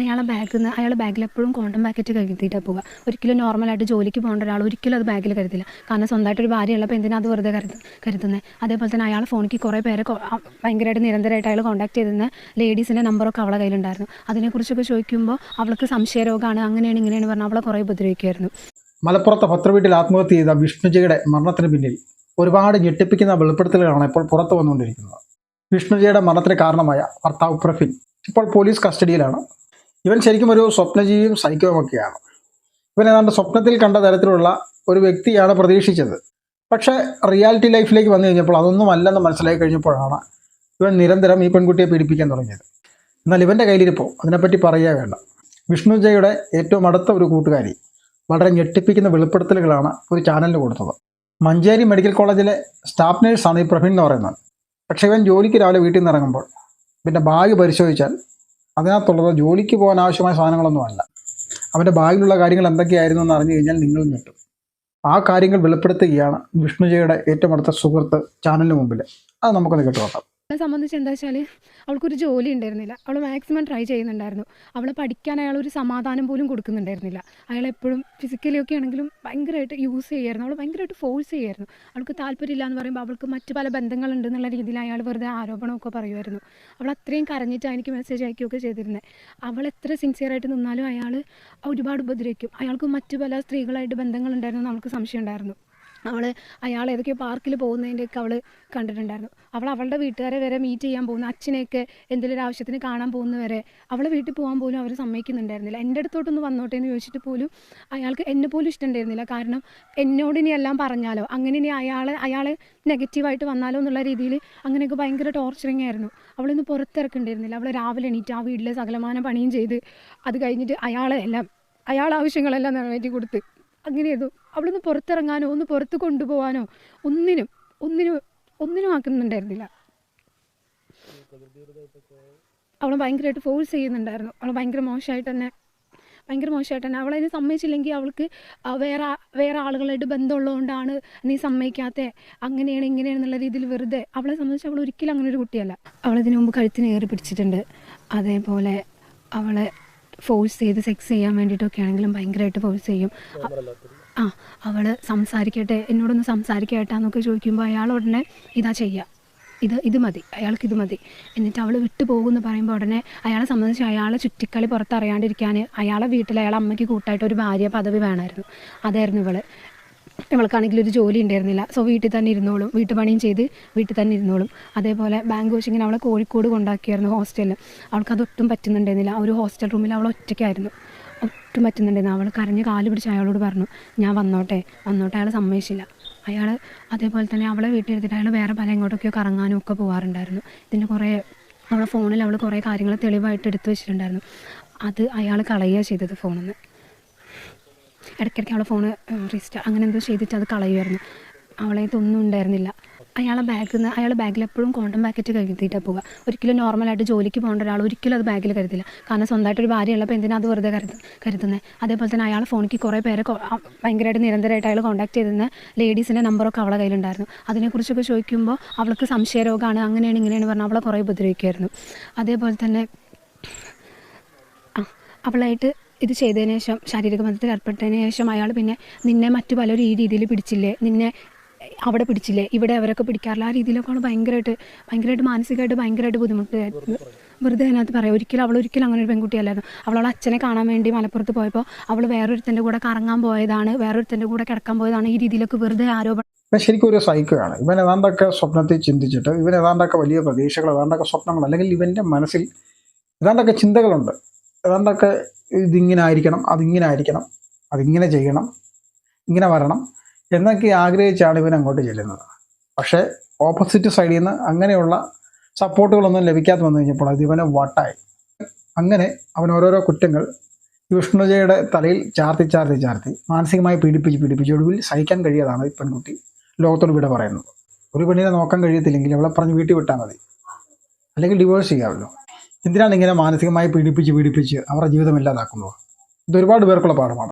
അയാളെ ബാഗിൽ നിന്ന് അയാൾ ബാഗിൽ എപ്പോഴും കോണ്ടം പാക്കറ്റ് കരുതിയിട്ടാണ് പോവുക. ഒരിക്കലും നോർമലായിട്ട് ജോലിക്ക് പോകേണ്ട ഒരാൾ ഒരിക്കലും അത് ബാഗിൽ കരുതില്ല. കാരണം സ്വന്തമായിട്ട് ഒരു ഭാര്യ ഉള്ളപ്പോൾ എന്തിനാ അത് വെറുതെ കരുത് കരുതുന്നത് അതേപോലെ തന്നെ അയാൾ ഫോണിക്ക് കുറേ പേരെ ഭയങ്കരമായിട്ട് നിരന്തരമായിട്ട് അയാൾ കോൺടാക്ട് ചെയ്തിരുന്ന ലേഡീസിന്റെ നമ്പറൊക്കെ അവളെ കയ്യിലുണ്ടായിരുന്നു. അതിനെക്കുറിച്ചൊക്കെ ചോദിക്കുമ്പോൾ അവൾക്ക് സംശയരോഗമാണ് അങ്ങനെയാണ് ഇങ്ങനെയാണ് പറഞ്ഞാൽ അവളെ കുറേ ഉപദ്രവിക്കുമായിരുന്നു മലപ്പുറത്തെ പത്രവീട്ടിൽ ആത്മഹത്യ ചെയ്ത വിഷ്ണുജയുടെ മരണത്തിന് പിന്നിൽ ഒരുപാട് ഞെട്ടിപ്പിക്കുന്ന വെളിപ്പെടുത്തലുകളാണ് ഇപ്പോൾ പുറത്തു വന്നുകൊണ്ടിരിക്കുന്നത്. വിഷ്ണുജയുടെ മരണത്തിന് കാരണമായ ഭർത്താവ് പ്രഫിൻ ഇപ്പോൾ പോലീസ് കസ്റ്റഡിയിലാണ്. ഇവൻ ശരിക്കും ഒരു സ്വപ്നജീവിയും സൈക്കോമൊക്കെയാണ് ഇവൻ ഏതാണ്ട് സ്വപ്നത്തിൽ കണ്ട തരത്തിലുള്ള ഒരു വ്യക്തിയാണ് പ്രതീക്ഷിച്ചത്. പക്ഷേ റിയാലിറ്റി ലൈഫിലേക്ക് വന്നു കഴിഞ്ഞപ്പോൾ അതൊന്നും അല്ലെന്ന് മനസ്സിലായി കഴിഞ്ഞപ്പോഴാണ് ഇവൻ നിരന്തരം ഈ പെൺകുട്ടിയെ പീഡിപ്പിക്കാൻ തുടങ്ങിയത്. എന്നാൽ ഇവന്റെ കയ്യിലിരിപ്പോൾ അതിനെപ്പറ്റി പറയുക വേണ്ട. വിഷ്ണുജയുടെ ഏറ്റവും അടുത്ത ഒരു കൂട്ടുകാരി വളരെ ഞെട്ടിപ്പിക്കുന്ന വെളിപ്പെടുത്തലുകളാണ് ഒരു ചാനലിന് കൊടുത്തത്. മഞ്ചേരി മെഡിക്കൽ കോളേജിലെ സ്റ്റാഫ് നേഴ്സാണ് ഈ പ്രവീൺ എന്ന് പറയുന്നത്. പക്ഷേ ഇവൻ ജോലിക്ക് രാവിലെ വീട്ടിൽ നിന്ന് ഇറങ്ങുമ്പോൾ പിന്നെ ബാഗ് പരിശോധിച്ചാൽ അതിനകത്തുള്ളത് ജോലിക്ക് പോകാൻ ആവശ്യമായ സാധനങ്ങളൊന്നും അല്ല. അവന്റെ ബാഗിലുള്ള കാര്യങ്ങൾ എന്തൊക്കെയായിരുന്നു എന്ന് അറിഞ്ഞു കഴിഞ്ഞാൽ നിങ്ങൾ ഞെട്ടും. ആ കാര്യങ്ങൾ വെളിപ്പെടുത്തുകയാണ് വിഷ്ണുജയുടെ ഏറ്റവും അടുത്ത സുഹൃത്ത് ചാനലിന് മുമ്പിൽ അത് നമുക്കൊന്ന് കേട്ടു അവളെ സംബന്ധിച്ച് എന്താ വെച്ചാൽ അവൾക്കൊരു ജോലി ഉണ്ടായിരുന്നില്ല. അവൾ മാക്സിമം ട്രൈ ചെയ്യുന്നുണ്ടായിരുന്നു. അവളെ പഠിക്കാൻ അയാൾ ഒരു സമാധാനം പോലും കൊടുക്കുന്നുണ്ടായിരുന്നില്ല. അയാൾ എപ്പോഴും ഫിസിക്കലി ഒക്കെ ആണെങ്കിലും ഭയങ്കരമായിട്ട് യൂസ് ചെയ്യായിരുന്നു. അവൾ ഭയങ്കരമായിട്ട് ഫോഴ്സ് ചെയ്യായിരുന്നു. അവൾക്ക് താല്പര്യമില്ല എന്ന് പറയുമ്പോൾ അവൾക്ക് മറ്റു പല ബന്ധങ്ങളുണ്ട് എന്നുള്ള രീതിയിൽ അയാൾ വെറുതെ ആരോപണമൊക്കെ പറയുമായിരുന്നു. അവൾ അത്രയും കരഞ്ഞിട്ട് എനിക്ക് മെസ്സേജ് അയക്കുകയൊക്കെ ചെയ്തിരുന്നത് അവൾ എത്ര സിൻസിയറായിട്ട് നിന്നാലും അയാൾ ഒരുപാട് ഉപദ്രവിക്കും. അയാൾക്ക് മറ്റു പല സ്ത്രീകളായിട്ട് ബന്ധങ്ങളുണ്ടായിരുന്നു നമുക്ക് സംശയം ഉണ്ടായിരുന്നു അവൾ അയാൾ ഏതൊക്കെയോ പാർക്കിൽ പോകുന്നതിന്റെയൊക്കെ അവൾ കണ്ടിട്ടുണ്ടായിരുന്നു. അവൾ അവളുടെ വീട്ടുകാരെ വരെ മീറ്റ് ചെയ്യാൻ പോകുന്ന. അച്ഛനെയൊക്കെ എന്തെങ്കിലും ഒരു ആവശ്യത്തിന് കാണാൻ പോകുന്നവരെ അവൾ വീട്ടിൽ പോകാൻ പോലും അവർ സമ്മതിക്കുന്നുണ്ടായിരുന്നില്ല. എന്റെ അടുത്തോട്ടൊന്ന് വന്നോട്ടെ എന്ന് ചോദിച്ചിട്ട് പോലും അയാൾക്ക് എന്നെ പോലും ഇഷ്ടമുണ്ടായിരുന്നില്ല. കാരണം എന്നോട് ഇനി എല്ലാം പറഞ്ഞാലോ? അങ്ങനെ ഇനി അയാളെ അയാളെ നെഗറ്റീവായിട്ട് വന്നാലോ എന്നുള്ള രീതിയിൽ അങ്ങനെയൊക്കെ ഭയങ്കര ടോർച്ചറിങ് ആയിരുന്നു. അവളൊന്ന് പുറത്തിറക്കുന്നുണ്ടായിരുന്നില്ല അവൾ രാവിലെ എണീറ്റ് ആ വീട്ടിലെ സകലമാന പണിയും ചെയ്ത് അത് കഴിഞ്ഞിട്ട് അയാളെ എല്ലാം അയാൾ ആവശ്യങ്ങളെല്ലാം നിറവേറ്റി കൊടുത്ത്. അങ്ങനെയതു അവളൊന്ന് പുറത്തിറങ്ങാനോ ഒന്ന് പുറത്ത് കൊണ്ടുപോകാനോ ഒന്നിനും ഒന്നിനും ഒന്നിനും ആക്കുന്നുണ്ടായിരുന്നില്ല. അവളെ ഭയങ്കരമായിട്ട് ഫോഴ്സ് ചെയ്യുന്നുണ്ടായിരുന്നു. അവൾ ഭയങ്കര മോശമായിട്ട് തന്നെ ഭയങ്കര മോശമായിട്ട് തന്നെ. അവളതിനെ സമ്മതിച്ചില്ലെങ്കിൽ അവൾക്ക് വേറെ വേറെ ആളുകളായിട്ട് ബന്ധമുള്ളതുകൊണ്ടാണ് നീ സമ്മതിക്കാത്ത. അങ്ങനെയാണ് ഇങ്ങനെയാണെന്നുള്ള രീതിയിൽ വെറുതെ അവളെ സംബന്ധിച്ച് അവൾ ഒരിക്കലും അങ്ങനെ ഒരു കുട്ടിയല്ല. അവളിതിനു മുമ്പ് കഴുത്തിന് ഏറി പിടിച്ചിട്ടുണ്ട്. അതേപോലെ അവളെ ഫോഴ്സ് ചെയ്ത് സെക്സ് ചെയ്യാൻ വേണ്ടിയിട്ടൊക്കെ ആണെങ്കിലും ഭയങ്കരമായിട്ട് ഫോഴ്സ് ചെയ്യും. ആ അവൾ സംസാരിക്കട്ടെ എന്നോടൊന്ന് സംസാരിക്കട്ടെ ചോദിക്കുമ്പോൾ അയാൾ ഉടനെ ഇതാ ചെയ്യുക ഇത് ഇത് മതി അയാൾക്ക് ഇത് മതി. എന്നിട്ട് അവൾ വിട്ടു പോകുമെന്ന് പറയുമ്പോൾ ഉടനെ അയാളെ സംബന്ധിച്ച് അയാളെ ചുറ്റിക്കളി പുറത്തറിയാണ്ടിരിക്കാൻ അയാളെ വീട്ടിൽ അയാളെ അമ്മയ്ക്ക് കൂട്ടായിട്ട് ഒരു ഭാര്യ പദവി വേണമായിരുന്നു. അതായിരുന്നു ഇവൾ. ഇവൾക്കാണെങ്കിൽ ഒരു ജോലി ഉണ്ടായിരുന്നില്ല. സോ വീട്ടിൽ തന്നെ ഇരുന്നോളും. വീട്ടുപണിയും ചെയ്ത് വീട്ടിൽ തന്നെ ഇരുന്നോളും. അതേപോലെ ബാങ്ക് കോച്ചിങ്ങിന് അവളെ കോഴിക്കോട് കൊണ്ടാക്കിയായിരുന്നു ഹോസ്റ്റലിൽ അവൾക്ക് അതൊട്ടും പറ്റുന്നുണ്ടായിരുന്നില്ല. ആ ഒരു ഹോസ്റ്റൽ റൂമിൽ അവൾ ഒറ്റയ്ക്കായിരുന്നു. ഒട്ടും പറ്റുന്നുണ്ടായിരുന്നു അവൾ കരഞ്ഞ് കാൽ പിടിച്ച് അയാളോട് പറഞ്ഞു ഞാൻ വന്നോട്ടെ. വന്നോട്ടെ. അയാൾ സമ്മതിച്ചില്ല. അയാൾ അതേപോലെ തന്നെ അവളെ വീട്ടിൽ എടുത്തിട്ട് അയാൾ വേറെ പല എങ്ങോട്ടൊക്കെയോ കറങ്ങാനും ഒക്കെ പോകാറുണ്ടായിരുന്നു ഇതിന്റെ കുറേ അവളെ ഫോണിൽ അവൾ കുറേ കാര്യങ്ങൾ തെളിവായിട്ട് എടുത്തു വെച്ചിട്ടുണ്ടായിരുന്നു. അത് അയാൾ കളയുക ചെയ്തത് ഫോണിൽ നിന്ന് ഇടയ്ക്കിടയ്ക്ക് അവളെ ഫോൺ റീസ്റ്റാ അങ്ങനെ എന്തോ ചെയ്തിട്ട് അത് കളയുമായിരുന്നു അവളെ ഇതൊന്നും ഉണ്ടായിരുന്നില്ല. അയാളെ ബാഗിൽ നിന്ന് അയാൾ ബാഗിൽ എപ്പോഴും കോണ്ടം പാക്കറ്റ് കരുതിയിട്ടാണ് പോവുക. ഒരിക്കലും നോർമലായിട്ട് ജോലിക്ക് പോകേണ്ട ഒരാൾ ഒരിക്കലും അത് ബാഗിൽ കരുതില്ല. കാരണം സ്വന്തമായിട്ട് ഒരു ഭാര്യ ഉള്ളപ്പോൾ എന്തിനാ അത് വെറുതെ കരുത കരുതുന്നത് അതേപോലെ തന്നെ അയാൾ ഫോണിക്ക് കുറേ പേരെ ഭയങ്കരമായിട്ട് നിരന്തരമായിട്ട് അയാൾ കോൺടാക്ട് ചെയ്തിരുന്ന ലേഡീസിന്റെ നമ്പറൊക്കെ അവളെ കയ്യിലുണ്ടായിരുന്നു. അതിനെക്കുറിച്ചൊക്കെ ചോദിക്കുമ്പോൾ അവൾക്ക് സംശയരോഗമാണ് അങ്ങനെയാണ് ഇങ്ങനെയാണ് പറഞ്ഞാൽ അവളെ കുറേ ഉപദ്രവിക്കുമായിരുന്നു അതേപോലെ തന്നെ അവളായിട്ട് ഇത് ചെയ്തതിന് ശേഷം ശാരീരിക ബന്ധത്തിൽ ഏർപ്പെട്ടതിന് ശേഷം അയാൾ പിന്നെ നിന്നെ മറ്റു പലരും ഈ രീതിയിൽ പിടിച്ചില്ലേ? നിന്നെ അവിടെ പിടിച്ചില്ലേ? ഇവിടെ അവരൊക്കെ പിടിക്കാറില്ല. ആ രീതിയിലൊക്കെ അവൾ ഭയങ്കരമായിട്ട് ഭയങ്കരമായിട്ട് മാനസികമായിട്ട് ഭയങ്കരമായിട്ട് ബുദ്ധിമുട്ടായിരുന്നു. വെറുതെ അതിനകത്ത് പറയാം. ഒരിക്കലും അവൾ ഒരിക്കലും അങ്ങനെ ഒരു പെൺകുട്ടിയല്ലായിരുന്നു. അവൾ അവളെ അച്ഛനെ കാണാൻ വേണ്ടി മലപ്പുറത്ത് പോയപ്പോൾ അവൾ വേറൊരുത്തന്റെ കൂടെ കറങ്ങാൻ പോയതാണ് വേറൊരുത്തന്റെ കൂടെ കിടക്കാൻ പോയതാണ്. ഈ രീതിയിലൊക്കെ വെറുതെ ആരോപണം ഇവൻ ശരിക്കും ഒരു സൈക്കോയാണ്. ഇവൻ ഏതാണ്ടൊക്കെ സ്വപ്നത്തെ ചിന്തിച്ചിട്ട് ഇവൻ ഏതാണ്ടൊക്കെ വലിയ പ്രതീക്ഷകൾ ഏതാണ്ടൊക്കെ സ്വപ്നങ്ങൾ അല്ലെങ്കിൽ ഇവന്റെ മനസ്സിൽ ഏതാണ്ടൊക്കെ ചിന്തകളുണ്ട്. ഏതാണ്ടൊക്കെ ഇതിങ്ങനെ ആയിരിക്കണം അതിങ്ങനെ ആയിരിക്കണം അതിങ്ങനെ ചെയ്യണം ഇങ്ങനെ വരണം എന്നൊക്കെ ആഗ്രഹിച്ചാണ് ഇവൻ അങ്ങോട്ട് ചെല്ലുന്നത്. പക്ഷേ ഓപ്പോസിറ്റ് സൈഡിൽ നിന്ന് അങ്ങനെയുള്ള സപ്പോർട്ടുകളൊന്നും ലഭിക്കാതെ വന്നു കഴിഞ്ഞപ്പോൾ അത് ഇവനെ വട്ടായി. അങ്ങനെ അവൻ ഓരോരോ കുറ്റങ്ങൾ വിഷ്ണുജയുടെ തലയിൽ ചാർത്തി ചാർത്തി ചാർത്തി മാനസികമായി പീഡിപ്പിച്ച് പീഡിപ്പിച്ച് ഒടുവിൽ സഹിക്കാൻ കഴിയാതാണ് ഈ പെൺകുട്ടി ലോകത്തോട് വിട പറയുന്നത്. ഒരു പെണ്ണിനെ നോക്കാൻ കഴിയത്തില്ലെങ്കിൽ അവളെ പറഞ്ഞ് വീട്ടിൽ വിട്ടാൽ മതി. അല്ലെങ്കിൽ ഡിവോഴ്സ് ചെയ്യാമല്ലോ. എന്തിനാണ് ഇങ്ങനെ മാനസികമായി പീഡിപ്പിച്ച് പീഡിപ്പിച്ച് അവരുടെ ജീവിതം ഇല്ലാതാക്കുന്നത്? ഇത് ഒരുപാട് പേർക്കുള്ള പാഠമാണ്.